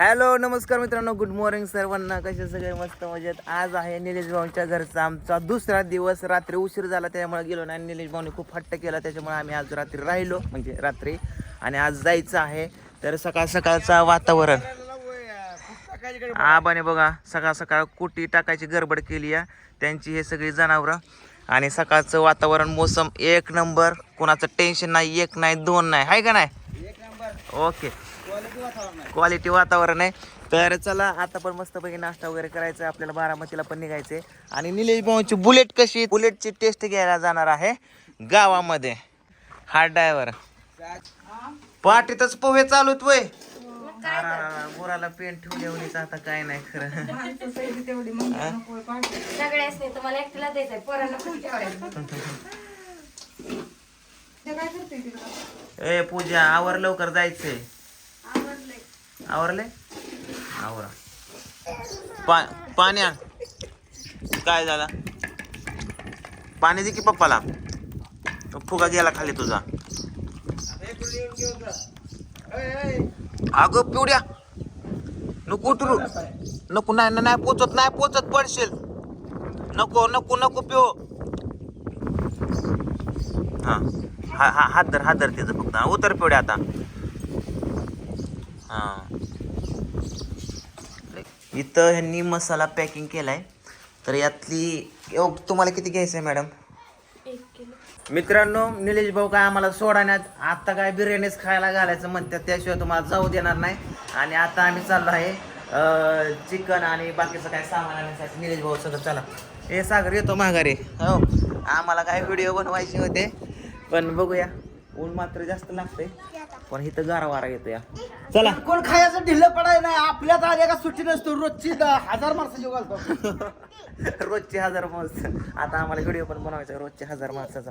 Hello नमस्कार मित्रांनो good morning सर्वांना. कसे सगळे मस्त मजेत? आज आहे निलेश भाऊंच्या घरचा आमचा दुसरा दिवस. रात्री उशीर झाला त्यामुळे गेलो नाही. निलेश भाऊने खूप हट्ट केला त्याच्यामुळे आम्ही आज रात्री राहिलो म्हणजे रात्री. आणि आज जायचं आहे तर सकाळ सकाळचा वातावरण. आबाने बघा सकाळ सकाळ कुटी टाकायची गडबड केली आहे. त्यांची हे सगळी जनावरं. आणि सकाळचं वातावरण मोसम एक नंबर. कोणाचं टेन्शन नाही एक नाही दोन नाही. आहे का नाही? ओके. क्वालिटी वातावरण आहे. तर चला आता पण मस्तपैकी नाश्ता वगैरे करायचा आपल्याला बारामतीला पण निघायचे आणि निलेश भाऊची बुलेट कशी बुलेटची टेस्ट घ्यायला जाणार आहे गावामध्ये. हा ड्रायव्हर पाठीतच पोहे चालूत वय. पेन आता काय नाही खरं. ए पूजा आवर लवकर जायचंय. आवरले? आवरा. पा पाणी आण. काय झाला? पाणी दे की पप्पाला. फुगा गेला खाली तुझा. अगं पिवड्या. नको उतरू नको नाही नाही, नाही पोचत नाही पोचत पडशील. नको नको नको पिओ हा. हा हा हात धर हात धर तिचं फक्त. उतर पिवड्या आता. हा. इथं ह्यांनी मसाला पॅकिंग केलाय. तर यातली यो, तुम्हाला किती घ्यायचं आहे मॅडम मित्रांनो निलेश भाऊ काय आम्हाला सोडण्यात आता काय बिर्याणीच खायला घालायचं म्हणतात त्याशिवाय तुम्हाला जाऊ देणार नाही. आणि आता आम्ही चाललो आहे चिकन आणि बाकीचं काय सामान आणण्यासाठी निलेश भाऊ सगळं चला. हे सागर येतो माघारी. हो आम्हाला काय व्हिडिओ बनवायचे होते पण बघूया. ऊन मात्र जास्त लागतंय. पण इथं गारा वारा येतो या चला. कोण खायचं ढिल्लं पडाय नाही. आपल्यात आल्या का सुट्टी नसतो. रोजची द- हजार माणसं जेव घालतो. रोजचे हजार माणसं. आता आम्हाला व्हिडिओ पण बनवायचा आहे. रोजचे हजार माणसाचा.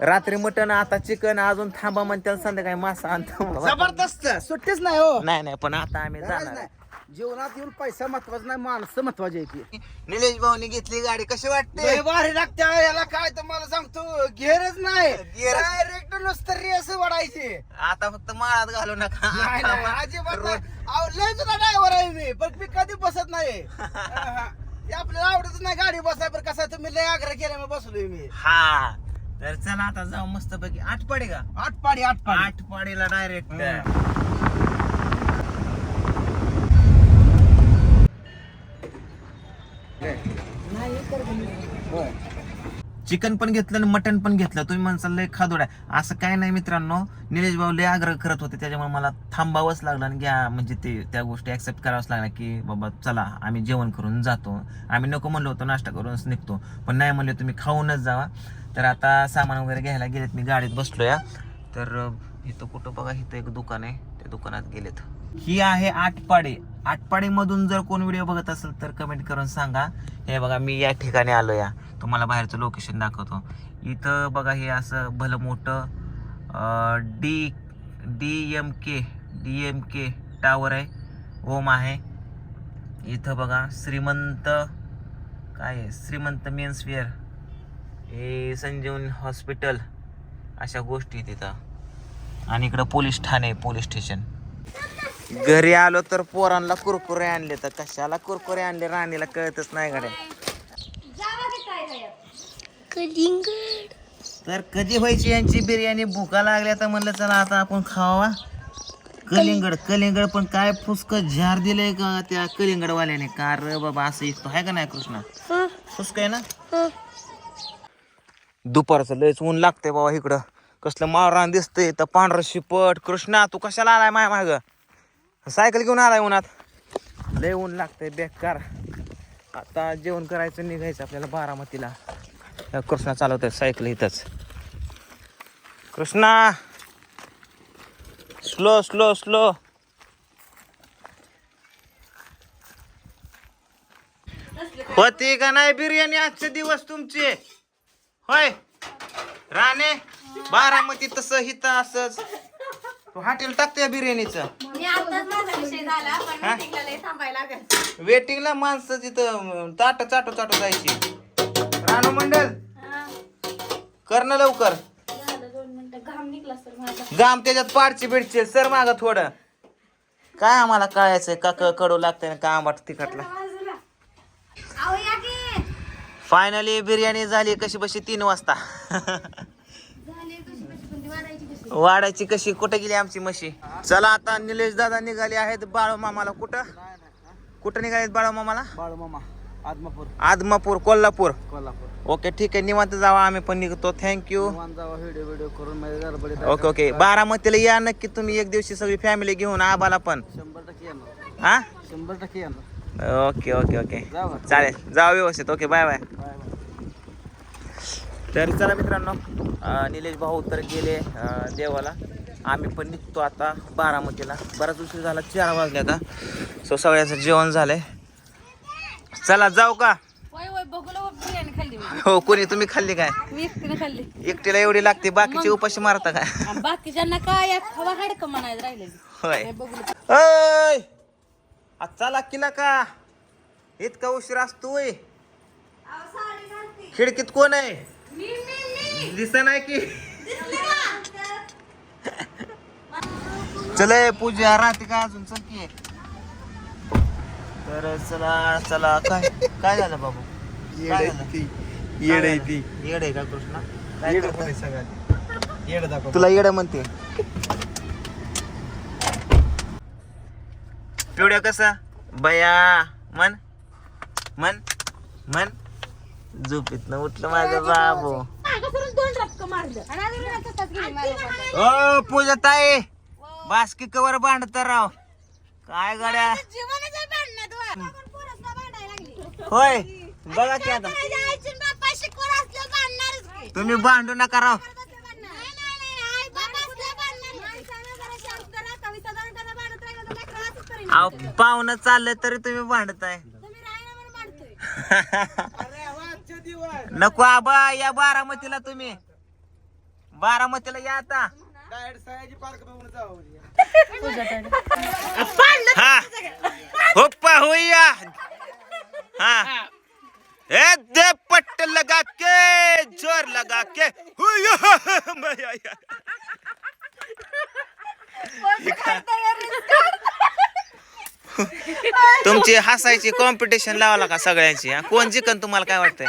रात्री मटण आता चिकन अजून थांबा म्हणते संध्याकाळी मासा आणतो जबरदस्त. सुट्टीच नाही हो. नाही नाही पण आता आम्ही जाणार नाही. जीवनात येऊन पैसा महत्त्वाचा नाही माणसं महत्वाची आहे ती निलेश भाऊनी घेतली गाडी कशी वाटते? लय भारी लागते याला काय तर मला सांगतो घेरच नाही. डायरेक्ट नुसतं रेस वाढायची. आता फक्त माळात घालू नका. नाही नाही अजिबात नाही. अहो, लय जुना ड्रायव्हर आहे मी पण मी कधी बसत नाही. हा. ते आपल्याला आवडतच नाही गाडी बसाय पण कसा तुम्ही लय आग्रह केला मी बसलोय मी. हा. तर चला आता जाऊ मस्त पैकी आठ पाडी का? आठ पाडी आठ पाडी आठ पाडीला डायरेक्ट चिकन पण घेतलं आणि मटन पण घेतलं. तुम्ही म्हणसाल लय खादोड आहे. असं काय नाही मित्रांनो निलेश भाऊ लय आग्रह करत होते त्याच्यामुळे मला थांबावंच लागलं आणि घ्या. म्हणजे ते त्या गोष्टी ॲक्सेप्ट करावंच लागल्या की बाबा चला आम्ही जेवण करून जातो. आम्ही नको म्हणलो होतो नाश्ता करूनच निघतो. पण नाही म्हणले तुम्ही खाऊनच जावा. तर आता सामान वगैरे घ्यायला गेलेत मी गाडीत बसलो या तर इथं कुठं बघा इथं एक दुकान आहे. त्या दुकानात गेलेत. ही आहे आटपाडे. आटपाडे मधून जर कोण व्हिडिओ बघत असेल तर कमेंट करून सांगा. हे बघा मी या ठिकाणी आलो या तुम्हाला बाहेरचं लोकेशन दाखवतो. इथं बघा हे असं भलं मोठं D D M K D M K tower आहे. ओम आहे. इथं बघा श्रीमंत काय आहे? श्रीमंत मेन्सवेअर हे संजीवनी हॉस्पिटल अशा गोष्टी तिथं आणि इकडं पोलीस ठाणे पोलीस स्टेशन घरी आलो तर पोरांना कुरकुरे आणले तर कशाला कुरकुरे आणले? राणीला कळतच नाही गाड्या. काय तर कधी व्हायची यांची बिर्याणी? भुका लागल्या तर म्हणलं चला आता आपण खावा. कलिंगड कलिंगड पण काय फुसक झार दिलंय का त्या कलिंगडवाल्याने? का रे बाबा असं इथं आहे का नाही कृष्णा? फुसक आहे ना? दुपारचं लयच ऊन लागतंय बाबा इकडं. कसलं माळरान दिसतंय तर पांढरं शिपट. कृष्णा तू कशाला आलाय माय माग? सायकल घेऊन आलाय उन्हात. लय ऊन लागतंय बेकार. आता जेवण करायचं निघायचं आपल्याला बारामतीला. कृष्णा चालवतोय सायकल इथंच. कृष्णा! Slow slow slow. होती का नाही बिर्याणी आजचे दिवस तुमचे? होय? राणे बारामती तसं हिथं असंच. तू हॉटेल टाकते बिर्याणीचं. वेटिंगला माणसं तिथं ताट चाटू चाटू जायची. रानू मंडल हा, कर ना लवकर. झालं दोन मिनिटं. घाम निघला सर माझा. गाम त्याच्यात पाडची बिडची. सर माग थोडं. काय आम्हाला कळायचंय? का क- कडू लागतंय का आंबाट तिखटला? अहो या की. फायनली बिर्याणी झाली कशी बशी तीन वाजता. झाली कशी कशी पण ती वाढायची कशी? वाढायची कशी? कुठे गेली आमची म्हशी? चला आता निलेश दादा निघाले आहेत. बाळू मामाला कुठं? कुठं निघालेत बाळू मामाला बाळू मामा आदमापूर. आदमापूर कोल्हापूर. कोल्हापूर. ओके ठीक आहे. निवांत जावा आम्ही पण निघतो. थँक्यू व्हिडिओ व्हिडिओ करून माझ्या गडबडीत ओके ओके बारामतीला या नक्की तुम्ही. एक दिवशी सगळी फॅमिली घेऊन आबाला पण. शंभर टक्के येणार. हा? शंभर टक्के येणार. ओके ओके ओके चालेल. जावा व्यवस्थित. Okay bye bye bye bye तर चला मित्रांनो अं, निलेश भाऊ तर गेले अं, देवाला. आम्ही पण निघतो आता बारामतीला. बराच उशीर झाला चार वाजले आता. सो सगळ्यांचं जेवण झालंय. चला जाऊ का? वय वय बघूला बिर्याणी खाल्ली मी. हो कोणी तुम्ही खाल्ली काय? मी एकटीने खाल्ली. एकटीला एवढी लागते बाकीचे उपाशी मारता काय? आणि बाकीच्यांना काय हाडकं होय. बघू चला किला का इतका उशीर असतोय. खिडकीत कोण आहे? दिसा नाही की? चल ए, पूजा राहते का अजून? चल की. तर चला चला. काय काय झालं बाबू? काय झालं? येड आहे ती. येड आहे का कृष्णा? काय येड आहे सगळ्यात? येड दाखव. तुला येड म्हणते. पिवड्या कसा? बया. मन मन मन झोपेत न उठलं माझं बाबू. ओ पूजा ताई. बास्की कवर बांधत राव. काय गाड्या? होय. बघा की आता. तुम्ही भांडू नका राव. अहो पाहुणं चाललंय तरी तुम्ही भांडताय. नको आबा या बारामतीला तुम्ही. बारामतीला या आता. हा. होया हाँ. ए दे पट्ट लगा के जोर लगा के. हुया मया या. तुमची हसायची कॉम्पिटिशन लावाला का सगळ्यांची हा? कोण जिकन तुम्हाला काय वाटतंय?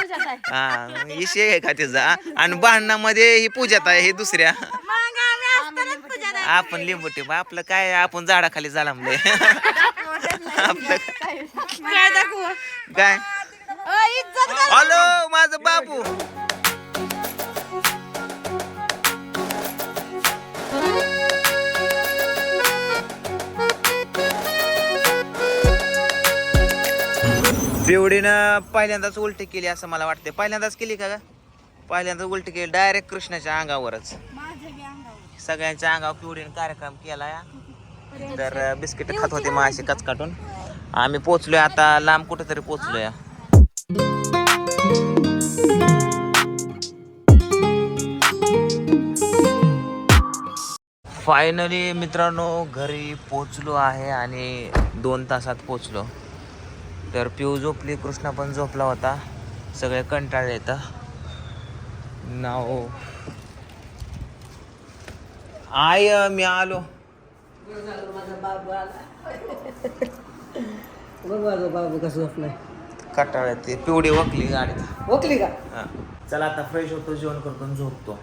हा विषय आहे का तिचा? आणि भांडणामध्ये ही पूजात आहे ही दुसऱ्या. आपण लिंबूटी बा आपलं काय आपण झाडाखाली झालामले आपलं काय दाखवू? काय? अ, इज्जत घाल. हॅलो माझं बाबू. पिवडीनं पहिल्यांदाच उलटी केली असं मला वाटते पहिल्यांदाच केली का ग? पहिल्यांदाच उलटी केली. डायरेक्ट कृष्णाच्या अंगावरच. सगळ्यांच्या अंगावर पिवडीनं कार्यक्रम केला या तर बिस्किट खात होते माशी कच काटून. आम्ही पोचलोय आता लांब कुठेतरी पोचलोय. फायनली मित्रांनो घरी पोचलो आहे आणि दोन तासात पोचलो. तर पिऊ झोपली कृष्णा पण झोपला होता. सगळे कंटाळले येतं नाव. आय मी आलो. माझं बाबू कसं झोपलाय कटाळ येते पिवडी वकली गाडीत. ओकली का? हा. चला आता फ्रेश होतो जेवण करतो आणि झोपतो.